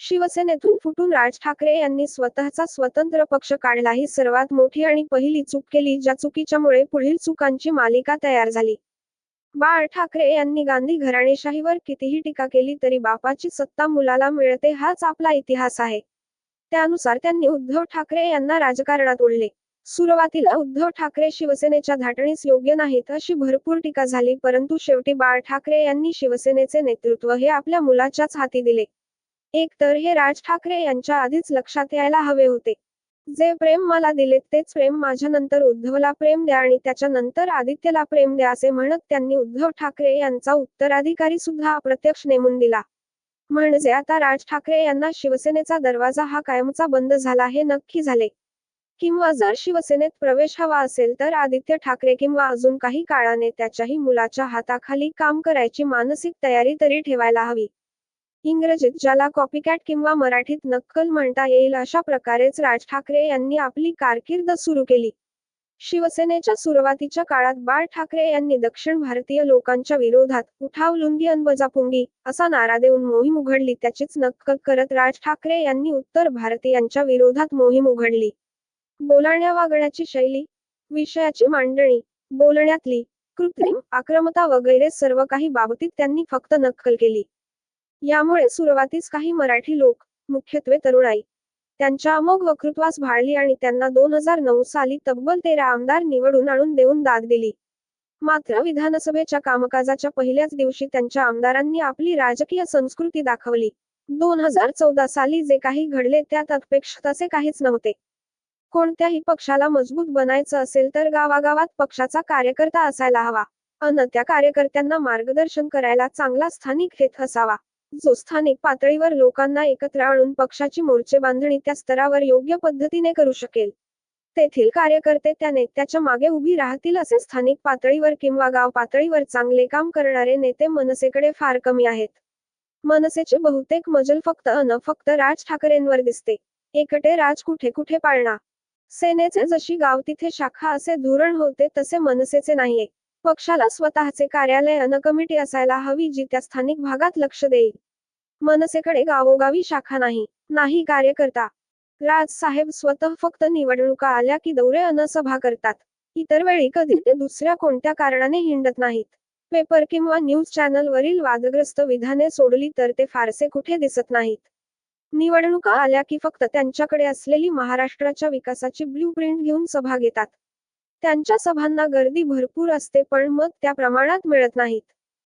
शिवसेनेतून फुटून राज ठाकरे यांनी स्वतःचा स्वतंत्र पक्ष काढला. ही सर्वात मोठी आणि पहिली चूक केली ज्या चुकीच्यामुळे पुढील चुकांची मालिका तयार झाली. बाळ ठाकरे यांनी गांधी घराणेशाहीवर कितीही टीका केली तरी बापाची सत्ता मुलाला मिळते हाच आपला इतिहास आहे. त्यानुसार त्यांनी उद्धव ठाकरे यांना राजकारणात ओढले. सुरुवातीला उद्धव ठाकरे शिवसेनेच्या धाटणीस योग्य नाहीत अशी भरपूर टीका झाली परंतु शेवटी बाळ ठाकरे यांनी शिवसेनेचे नेतृत्व हे आपल्या मुलाच्याच हाती दिले. एक तर हे राज ठाकरे यांच्या आधीच लक्षात यायला हवे होते. जे प्रेम मला दिले तेच प्रेम माझ्या नंतर उद्धवला प्रेम द्या आणि त्याच्यानंतर आदित्यला प्रेम द्या असे म्हणत त्यांनी उद्धव ठाकरे यांचा उत्तराधिकारी सुद्धा अप्रत्यक्ष नेमून दिला. म्हणजे आता राज ठाकरे यांना शिवसेनेचा दरवाजा हा कायमचा बंद झाला हे नक्की झाले. किंवा जर शिवसेनेत प्रवेश हवा असेल तर आदित्य ठाकरे किंवा अजून काही काळाने त्याच्याही मुलाच्या हाताखाली काम करायची मानसिक तयारी तरी ठेवायला हवी. इंग्रजीत ज्याला कॉपीकॅट किंवा मराठीत नक्कल म्हणता येईल अशा प्रकारेच राज ठाकरे यांनी आपली कारकीर्द सुरू केली. शिवसेनेच्या सुरुवातीच्या काळात बाळ ठाकरे यांनी दक्षिण भारतीय लोकांच्या विरोधात उठाव लुंगी अनबजापुंगी असा नारा देऊन मोहीम उघडली त्याचीच नक्कल करत राज ठाकरे यांनी उत्तर भारतीयांच्या विरोधात मोहीम उघडली. बोलण्या वागण्याची शैली विषयाची मांडणी बोलण्यातली कृत्रिम आक्रमता वगैरे सर्व काही बाबतीत त्यांनी फक्त नक्कल केली. यामुळे सुरुवातीस काही मराठी लोक मुख्यत्वे तरुणाई त्यांच्या अमोघ वक्तृत्वास भाळली आणि त्यांना दोन हजार नऊ साली तब्बल तेरा आमदार निवडून आणून देऊन दाद दिली. मात्र विधानसभेच्या कामकाजाच्या पहिल्याच दिवशी त्यांच्या आमदारांनी आपली राजकीय संस्कृती दाखवली. दोन हजार चौदा साली जे काही घडले त्यात अपेक्षित असे काहीच नव्हते. कोणत्याही पक्षाला मजबूत बनायचं असेल तर गावागावात पक्षाचा कार्यकर्ता असायला हवा. अन त्या कार्यकर्त्यांना मार्गदर्शन करायला चांगला स्थानिक हेत असावा. जो स्थानिक पातळीवर लोकांना एकत्र आणून पक्षाची मोर्चे बांधणी त्या स्तरावर योग्य पद्धतीने करू शकेल. तेथील कार्यकर्ते त्या नेत्याच्या मागे उभी राहतील असे स्थानिक पातळीवर किंवा गाव पातळीवर चांगले काम करणारे नेते मनसेकडे फार कमी आहेत. मनसेचे बहुतेक मजल फक्त अन फक्त राज ठाकरेंवर दिसते. एकटे राज कुठे कुठे पाळणा सेनेचे जशी गाव तिथे शाखा असे धोरण होते तसे मनसेचे नाहीये. पक्षाला स्वतःचे कार्यालय अन कमिटी असायला हवी जी त्या स्थानिक भागात लक्ष देईल. मनसेकडे गावोगावी शाखा नाही नाही कार्यकर्ता. राज साहेब स्वतः फक्त निवडणुका आल्या की दौरे अन सभा करतात. इतर वेळी कधी ते दुसऱ्या कोणत्या कारणाने हिंडत नाहीत. पेपर किंवा न्यूज चॅनलवरील वादग्रस्त विधाने सोडली तर ते फारसे कुठे दिसत नाहीत. निवडणुका आल्या की फक्त त्यांच्याकडे असलेली महाराष्ट्राच्या विकासाची ब्ल्यू प्रिंट घेऊन सभा घेतात. त्यांच्या सभांना गर्दी भरपूर असते पण मग त्या प्रमाणात मिळत नाहीत.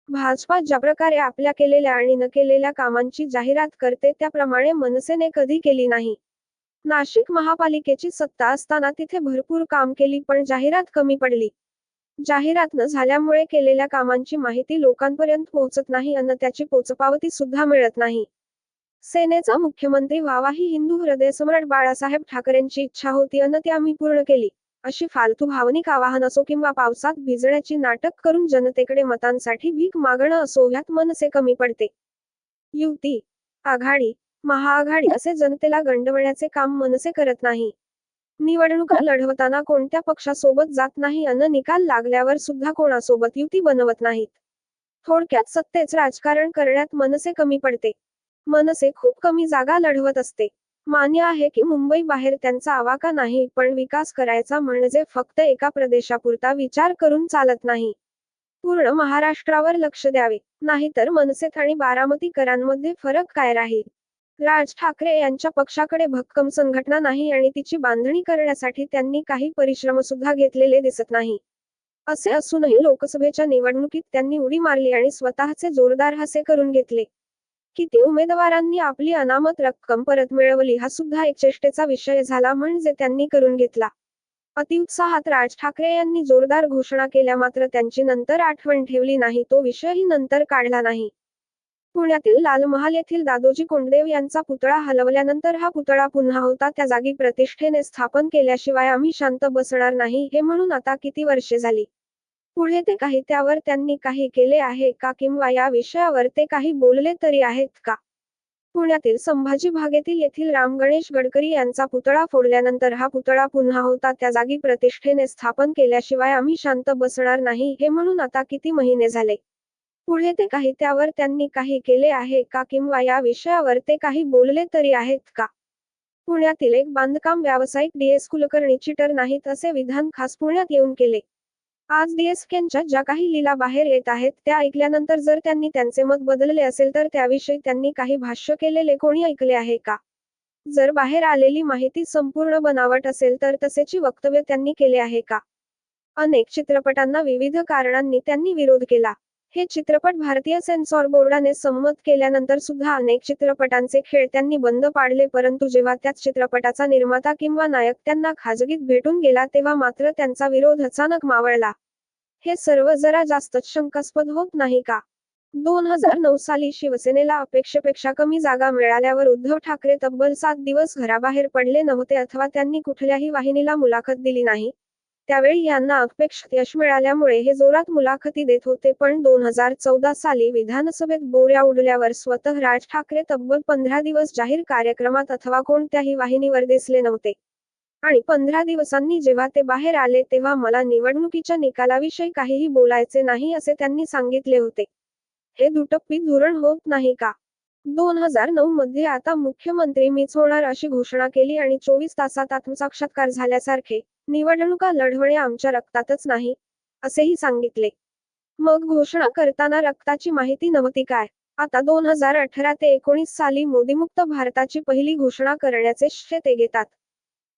भाजपा ज्या प्रकारे आपल्या केलेल्या आणि न केलेल्या कामांची जाहिरात करते त्याप्रमाणे मनसेने कधी केली नाही. नाशिक महापालिकेची सत्ता असताना तिथे भरपूर काम केली पण जाहिरात कमी पडली. जाहिरात न झाल्यामुळे केलेल्या कामांची माहिती लोकांपर्यंत पोहोचत नाही अन त्याची पोचपावती सुद्धा मिळत नाही. सेनेचा मुख्यमंत्री व्हावा ही हिंदू हृदयसम्राट बाळासाहेब ठाकरेंची इच्छा होती अन ती आम्ही पूर्ण केली. अशी फालतू भावनिक आवाहन असो किंवा पावसात भिजण्याची नाटक करून जनतेकडे मतांसाठी भीक मागणं असो ह्यात मनसे कमी पडते. युती आघाडी महाआघाडी असे जनतेला गंडवण्याचे काम मनसे करत नाही. निवडणुका लढवताना कोणत्या पक्षासोबत जात नाही अन निकाल लागल्यावर सुद्धा कोणासोबत युती बनवत नाहीत. थोडक्यात सत्तेच राजकारण करण्यात मनसे कमी पडते. मनसे खूप कमी जागा लढवत असते. मान्य आहे की मुंबई बाहेर त्यांचा आवाका नाही पण विकास करायचा म्हणजे फक्त एका प्रदेशापुरता विचार करून चालत नाही. पूर्ण महाराष्ट्रावर लक्ष द्यावे नाहीतर मनसेत आणि बारामतीकरांमध्ये फरक काय राहील? राज ठाकरे यांच्या पक्षाकडे भक्कम संघटना नाही आणि तिची बांधणी करण्यासाठी त्यांनी काही परिश्रम सुद्धा घेतलेले दिसत नाही. असे असूनही लोकसभेच्या निवडणुकीत त्यांनी उडी मारली आणि स्वतःचे जोरदार हसे करून घेतले. किती उमेदवारांनी आपली अनामत रक्कम परत मिळवली. हा सुद्धा एक चेष्टेचा विषय झाला म्हणजे त्यांनी करून घेतला. अतिउत्साहात राज ठाकरे यांनी जोरदार घोषणा केल्या. मात्र त्यांची नंतर आठवण ठेवली नाही. तो विषयही नंतर काढला नाही. पुण्यातील लाल महाल येथील दादोजी कोंडदेव यांचा पुतळा हलवल्यानंतर हा पुतळा पुन्हा होता. त्या जागी प्रतिष्ठेने स्थापन केल्याशिवाय आम्ही शांत बसणार नाही हे म्हणून आता किती वर्षे झाली? पुढे ते काही त्यावर त्यांनी काही केले आहे का किंवा या विषयावर ते काही बोलले तरी आहेत का? पुण्यातील संभाजी भागेतील येथील राम गणेश गडकरी यांचा पुतळा फोडल्यानंतर हा पुतळा पुन्हा होता. त्या जागी प्रतिष्ठेने स्थापन केल्याशिवाय आम्ही शांत बसणार नाही हे म्हणून आता किती महिने झाले? पुढे ते काही त्यावर त्यांनी काही केले आहे का किंवा या विषयावर ते काही बोलले तरी आहेत का? पुण्यातील एक बांधकाम व्यावसायिक डीएस कुलकर्णी चिटर नाहीत असे विधान खास पुण्यात येऊन केले. आज डीएसकेंच्या ज्या काही लीला बाहेर येत आहेत त्या ऐकल्यानंतर जर त्यांनी त्यांचे मत बदलले असेल तर त्याविषयी त्यांनी काही भाष्य केलेले कोणी ऐकले आहे का? जर बाहेर आलेली माहिती संपूर्ण बनावट असेल तर तसेची वक्तव्य त्यांनी केले आहे का? अनेक चित्रपटांना विविध कारणांनी त्यांनी विरोध केला. हे चित्रपट भारतीय सेन्सॉर बोर्डाने संमत केल्यानंतर सुद्धा अनेक चित्रपटांचे खेळ त्यांनी बंद पाडले परंतु जेव्हा त्याच चित्रपटाचा निर्माता किंवा नायक त्यांना खाजगीत भेटून गेला तेव्हा मात्र त्यांचा विरोध अचानक मावळला. हे सर्व जरा जास्तच शंकास्पद होत नाही का? दोन हजार नऊ साली शिवसेनेला अपेक्षेपेक्षा कमी जागा मिळाल्यावर उद्धव ठाकरे तब्बल सात दिवस घराबाहेर पडले नव्हते अथवा त्यांनी कुठल्याही वाहिनीला मुलाखत दिली नाही त्यावेळी यांना अपेक्षित यश मिळाल्यामुळे हे जोरात मुलाखती देत होते पण दोन हजार चौदा साली विधानसभेत बोऱ्या उडल्यावर स्वतः राज ठाकरे तब्बल पंधरा दिवस जाहीर कार्यक्रमात अथवा कोणत्याही वाहिनीवर दिसले नव्हते. आणि पंधरा दिवसांनी जेव्हा ते बाहेर आले तेव्हा मला निवडणुकीच्या निकालाविषयी काहीही बोलायचे नाही असे त्यांनी सांगितले होते. हे दुटप्पी धोरण होत नाही का? दोन हजार नऊ मध्ये आता मुख्यमंत्री मीच होणार अशी घोषणा केली आणि चोवीस तासात आत्मसाक्षात्कार झाल्यासारखे निवडणुका लढवणे आमच्या रक्तातच नाही असेही सांगितले. मग घोषणा करताना रक्ताची माहिती नव्हती काय? आता दोन हजार अठरा ते एकोणीस साली मोदीमुक्त भारताची पहिली घोषणा करण्याचे श्रेय ते घेतात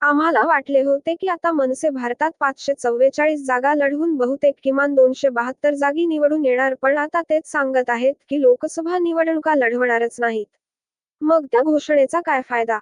आम्हाला वाटले होते की आता मनसे भारतात पाचशे चव्वेचाळीस जागा लढवून बहुतेक किमान दोनशे बहात्तर जागी निवडून येणार पण आता तेच सांगत आहेत की लोकसभा निवडणुका लढवणारच नाहीत. मग त्या घोषणेचा काय फायदा?